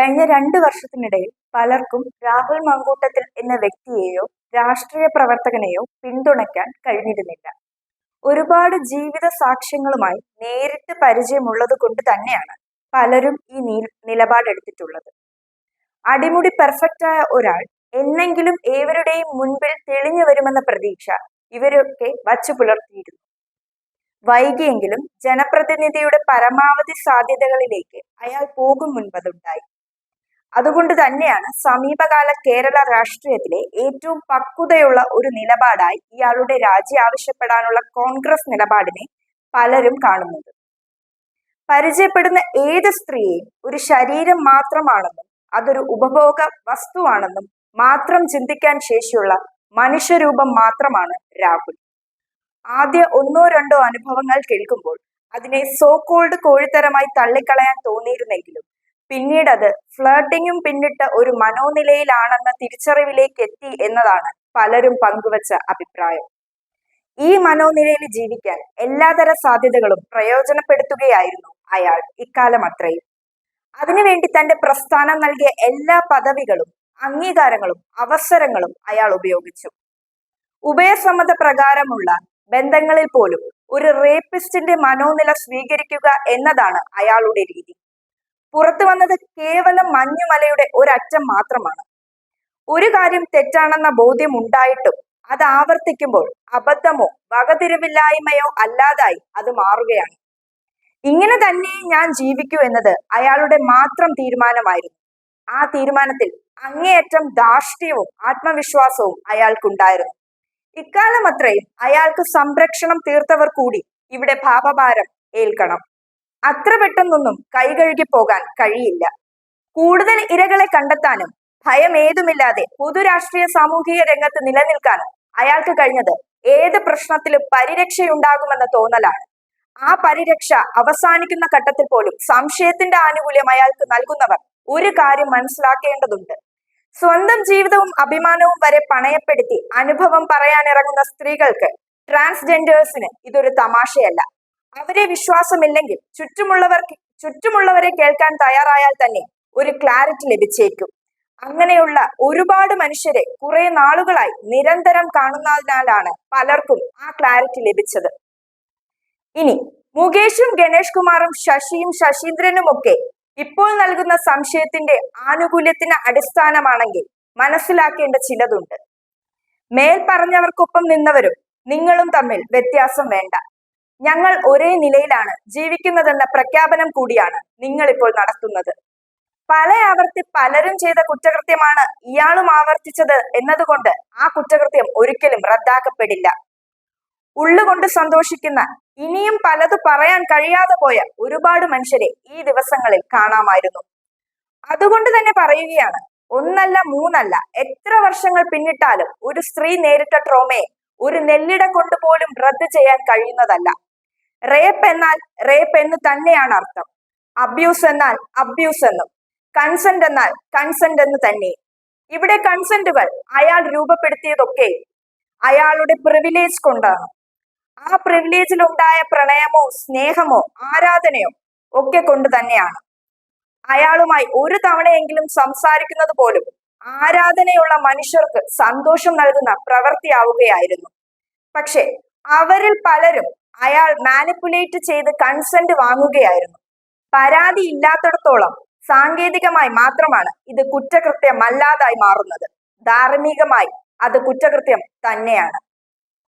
കഴിഞ്ഞ രണ്ട് വർഷത്തിനിടയിൽ പലർക്കും രാഹുൽ മങ്കൂട്ടത്തിൽ എന്ന വ്യക്തിയെയോ രാഷ്ട്രീയ പ്രവർത്തകനെയോ പിന്തുണയ്ക്കാൻ കഴിഞ്ഞിരുന്നില്ല. ഒരുപാട് ജീവിത സാക്ഷ്യങ്ങളുമായി നേരിട്ട് പരിചയമുള്ളത് കൊണ്ട് തന്നെയാണ് പലരും ഈ നിലപാടെടുത്തിട്ടുള്ളത്. അടിമുടി പെർഫെക്റ്റായ ഒരാൾ എന്നെങ്കിലും ഏവരുടെയും മുൻപിൽ തെളിഞ്ഞു വരുമെന്ന പ്രതീക്ഷ ഇവരൊക്കെ വച്ചു പുലർത്തിയിരുന്നു. വൈകിയെങ്കിലും ജനപ്രതിനിധിയുടെ പരമാവധി സാധ്യതകളിലേക്ക് അയാൾ പോകും മുൻപതുണ്ടായി. അതുകൊണ്ട് തന്നെയാണ് സമീപകാല കേരള രാഷ്ട്രീയത്തിലെ ഏറ്റവും പക്വതയുള്ള ഒരു നിലപാടായി ഇയാളുടെ രാജി ആവശ്യപ്പെടാനുള്ള കോൺഗ്രസ് നിലപാടിനെ പലരും കാണുന്നത്. പരിചയപ്പെടുന്ന ഏത് സ്ത്രീയെയും ഒരു ശരീരം മാത്രമാണെന്നും അതൊരു ഉപഭോഗ വസ്തുവാണെന്നും മാത്രം ചിന്തിക്കാൻ ശേഷിയുള്ള മനുഷ്യരൂപം മാത്രമാണ് രാഹുൽ. ആദ്യ ഒന്നോ രണ്ടോ അനുഭവങ്ങൾ കേൾക്കുമ്പോൾ അതിനെ സോ കോൾഡ് കോഴിത്തരമായി തള്ളിക്കളയാൻ തോന്നിയിരുന്നെങ്കിലും പിന്നീട് അത് ഫ്ലേട്ടിങ്ങും പിന്നിട്ട് ഒരു മനോനിലയിലാണെന്ന തിരിച്ചറിവിലേക്ക് എത്തി എന്നതാണ് പലരും പങ്കുവച്ച അഭിപ്രായം. ഈ മനോനിലയിൽ ജീവിക്കാൻ എല്ലാതര സാധ്യതകളും പ്രയോജനപ്പെടുത്തുകയായിരുന്നു അയാൾ ഇക്കാലം അത്രയും. അതിനുവേണ്ടി തന്റെ പ്രസ്ഥാനം നൽകിയ എല്ലാ പദവികളും അംഗീകാരങ്ങളും അവസരങ്ങളും അയാൾ ഉപയോഗിച്ചു. ഉഭയസമ്മത പ്രകാരമുള്ള ബന്ധങ്ങളിൽ പോലും ഒരു റേപ്പിസ്റ്റിന്റെ മനോനില സ്വീകരിക്കുക എന്നതാണ് അയാളുടെ രീതി. പുറത്തു വന്നത് കേവലം മഞ്ഞുമലയുടെ ഒരറ്റം മാത്രമാണ്. ഒരു കാര്യം തെറ്റാണെന്ന ബോധ്യം ഉണ്ടായിട്ടും അത് ആവർത്തിക്കുമ്പോൾ അബദ്ധമോ വകതിരിവില്ലായ്മയോ അല്ലാതായി അത് മാറുകയാണ്. ഇങ്ങനെ തന്നെ ഞാൻ ജീവിക്കൂ എന്നത് അയാളുടെ മാത്രം തീരുമാനമായിരുന്നു. ആ തീരുമാനത്തിൽ അങ്ങേയറ്റം ധാർഷ്ട്യവും ആത്മവിശ്വാസവും അയാൾക്കുണ്ടായിരുന്നു. ഇക്കാലം അത്രയും അയാൾക്ക് സംരക്ഷണം തീർത്തവർ കൂടി ഇവിടെ ഭാപഭാരം ഏൽക്കണം. അത്ര പെട്ടെന്നൊന്നും കൈകഴുകി പോകാൻ കഴിയില്ല. കൂടുതൽ ഇരകളെ കണ്ടെത്താനും ഭയമേതുമില്ലാതെ പൊതുരാഷ്ട്രീയ സാമൂഹിക രംഗത്ത് നിലനിൽക്കാനും അയാൾക്ക് കഴിഞ്ഞത് ഏത് പ്രശ്നത്തിലും പരിരക്ഷയുണ്ടാകുമെന്ന തോന്നലാണ്. ആ പരിരക്ഷ അവസാനിക്കുന്ന ഘട്ടത്തിൽ പോലും സംശയത്തിന്റെ ആനുകൂല്യം അയാൾക്ക് നൽകുന്നവർ ഒരു കാര്യം മനസ്സിലാക്കേണ്ടതുണ്ട്. സ്വന്തം ജീവിതവും അഭിമാനവും വരെ പണയപ്പെടുത്തി അനുഭവം പറയാനിറങ്ങുന്ന സ്ത്രീകൾക്ക് ട്രാൻസ്ജെൻഡേഴ്സിന് ഇതൊരു തമാശയല്ല. അവരെ വിശ്വാസമില്ലെങ്കിൽ ചുറ്റുമുള്ളവർ ചുറ്റുമുള്ളവരെ കേൾക്കാൻ തയ്യാറായാൽ തന്നെ ഒരു ക്ലാരിറ്റി ലഭിച്ചേക്കും. അങ്ങനെയുള്ള ഒരുപാട് മനുഷ്യരെ കുറെ നാളുകളായി നിരന്തരം കാണുന്നതിനാലാണ് പലർക്കും ആ ക്ലാരിറ്റി ലഭിച്ചത്. ഇനി മുകേഷും ഗണേഷ് കുമാറും ശശിയും ശശീന്ദ്രനുമൊക്കെ ഇപ്പോൾ നൽകുന്ന സംശയത്തിന്റെ ആനുകൂല്യത്തിന് അടിസ്ഥാനമാണെങ്കിൽ മനസ്സിലാക്കേണ്ട ചിലതുണ്ട്. മേൽ പറഞ്ഞവർക്കൊപ്പം നിന്നവരും നിങ്ങളും തമ്മിൽ വ്യത്യാസം വേണ്ട. ഞങ്ങൾ ഒരേ നിലയിലാണ് ജീവിക്കുന്നതെന്ന പ്രഖ്യാപനം കൂടിയാണ് നിങ്ങൾ ഇപ്പോൾ നടത്തുന്നത്. പല ആവർത്തി പലരും ചെയ്ത കുറ്റകൃത്യമാണ് ഇയാളും ആവർത്തിച്ചത് എന്നതുകൊണ്ട് ആ കുറ്റകൃത്യം ഒരിക്കലും റദ്ദാക്കപ്പെടില്ല. ഉള്ളുകൊണ്ട് സന്തോഷിക്കുന്ന ഇനിയും പലത് പറയാൻ കഴിയാതെ പോയ ഒരുപാട് മനുഷ്യരെ ഈ ദിവസങ്ങളിൽ കാണാമായിരുന്നു. അതുകൊണ്ട് തന്നെ പറയുകയാണ് ഒന്നല്ല മൂന്നല്ല എത്ര വർഷങ്ങൾ പിന്നിട്ടാലും ഒരു സ്ത്രീ നേരിട്ട ട്രോമയെ ഒരു നെല്ലിട കൊണ്ടുപോലും റദ്ദ് ചെയ്യാൻ കഴിയുന്നതല്ല. റേപ്പ് എന്നാൽ റേപ്പ് എന്ന് തന്നെയാണ് അർത്ഥം. അബ്യൂസ് എന്നാൽ അബ്യൂസ് എന്നും. കൺസെന്റ് എന്നാൽ കൺസെന്റ് എന്ന് തന്നെ. ഇവിടെ കൺസെന്റുകൾ അയാൾ രൂപപ്പെടുത്തിയതൊക്കെ അയാളുടെ പ്രിവിലേജ് കൊണ്ടാണ്. ആ പ്രിവിലേജിലുണ്ടായ പ്രണയമോ സ്നേഹമോ ആരാധനയോ ഒക്കെ കൊണ്ട് തന്നെയാണ്. അയാളുമായി ഒരു തവണയെങ്കിലും സംസാരിക്കുന്നത് പോലും ആരാധനയുള്ള മനുഷ്യർക്ക് സന്തോഷം നൽകുന്ന പ്രവൃത്തിയാവുകയായിരുന്നു. പക്ഷെ അവരിൽ പലരും അയാൾ മാനിപ്പുലേറ്റ് ചെയ്ത് കൺസെന്റ് വാങ്ങുകയായിരുന്നു. പരാതി ഇല്ലാത്തിടത്തോളം സാങ്കേതികമായി മാത്രമാണ് ഇത് കുറ്റകൃത്യമല്ലാതായി മാറുന്നത്. ധാർമ്മികമായി അത് കുറ്റകൃത്യം തന്നെയാണ്.